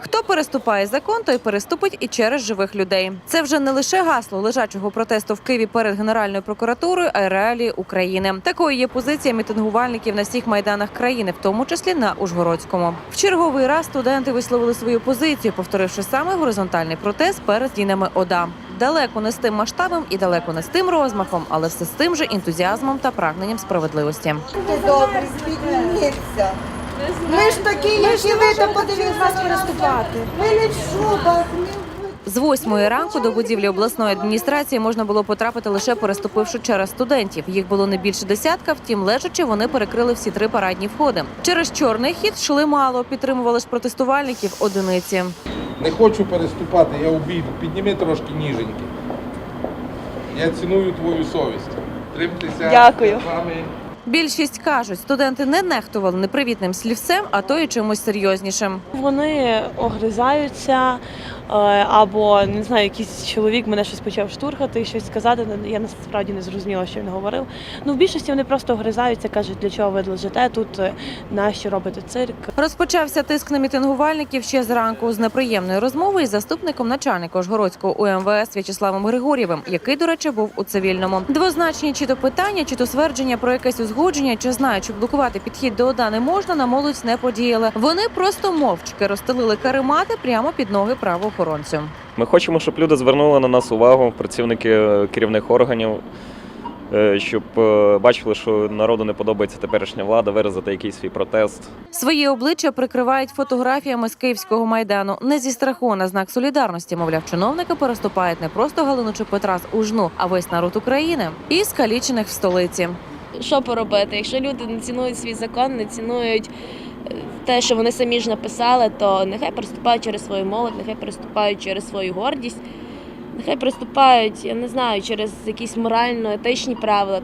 Хто переступає закон, той переступить і через живих людей. Це вже не лише гасло лежачого протесту в Києві перед Генеральною прокуратурою, а й реалії України. Такою є позиція мітингувальників на всіх майданах країни, в тому числі на Ужгородському. В черговий раз студенти висловили свою позицію, повторивши саме горизонтальний протест перед стінами ОДА. Далеко не з тим масштабом і далеко не з тим розмахом, але все з тим же ентузіазмом та прагненням справедливості. Підніміться. Ми ж такі, які ви, то подивіться переступати. Ми не в шубах, не. З восьмої ранку до будівлі обласної адміністрації можна було потрапити лише переступивши через студентів. Їх було не більше десятка. Втім, лежачи, вони перекрили всі три парадні входи. Через чорний хід йшли мало, підтримували ж протестувальників одиниці. Не хочу переступати, я обійду. Підніми трошки ніженьки. Я ціную твою совість. Тримтеся Дякую. з вами. Більшість кажуть, студенти не нехтували непривітним слівцем, а то і чимось серйознішим. Вони огризаються, або не знаю, якийсь чоловік мене щось почав штурхати, щось сказати. Я насправді не зрозуміла, що він говорив. Ну, в більшості вони просто огризаються, кажуть, для чого ви лежите тут, е, нащо робите цирк. Розпочався тиск на мітингувальників ще зранку з неприємної розмови із заступником начальника Ужгородського УМВС В'ячеславом Григорєвим, який, до речі, був у цивільному. Двозначні чи то питання, чи то ствердження про якесь узгодження, чи знаючи, блокувати підхід до ОДА не можна, на молодь не подіяли. Вони просто мовчки розстелили каремати прямо під ноги правоохоронцю. Ми хочемо, щоб люди звернули на нас увагу, працівники е, керівних органів, е, щоб е, бачили, що народу не подобається теперішня влада, виразити якийсь свій протест. Свої обличчя прикривають фотографіями з київського майдану. Не зі страху на знак солідарності. Мовляв, чиновники переступають не просто Галину чи Петра з Ужну, а весь народ України і скалічених в столиці. що поробити? Якщо люди не цінують свій закон, не цінують те, що вони самі ж написали, то нехай переступають через свою молодь, нехай переступають через свою гордість, нехай переступають, я не знаю, через якісь морально-етичні правила.